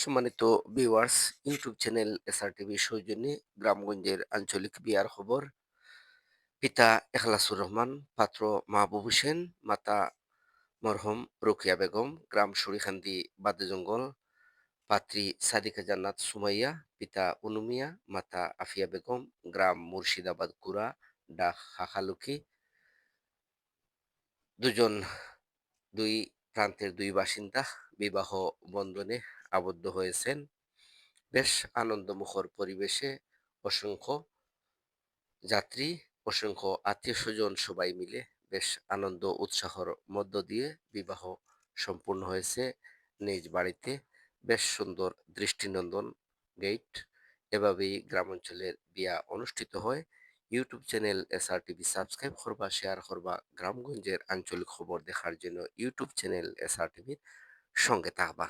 সম্মানিত viewers YouTube channel SR TV সৌজন্যে গ্রামগঞ্জের আঞ্চলিক বিয়ার খবর। পিতা এখলাসুর রহমান, পাত্র মাহবুব হোসেন, মাতা মরহম রুকিয়া বেগম, গ্রাম সরিখান্দি বাদ্যজঙ্গল পাত্রী সাদিকা জান্নাত সুমাইয়া, পিতা অনুমিয়া মাতা আফিয়া বেগম, গ্রাম মুর্শিদাবাদ কুড়া, ডাক হাখালুকি দুজন দুই প্রান্তের দুই বাসিন্দা বিবাহ বন্ধনে আবদ্ধ হয়েছেন। বেশ আনন্দমুখর পরিবেশে অসংখ্য যাত্রী, অসংখ্য আত্মীয় স্বজন সবাই মিলে বেশ আনন্দ উৎসাহর মধ্য দিয়ে বিবাহ সম্পূর্ণ হয়েছে নিজ বাড়িতে। বেশ সুন্দর দৃষ্টিনন্দন গেট এভাবেই গ্রামাঞ্চলের বিয়া অনুষ্ঠিত হয়। YouTube channel S R TV subscribe করবা, শেয়ার করবা, গ্রামগঞ্জের আঞ্চলিক খবর দেখার জন্য ইউটিউব চ্যানেল এস আর টিভির সঙ্গে থাকবা।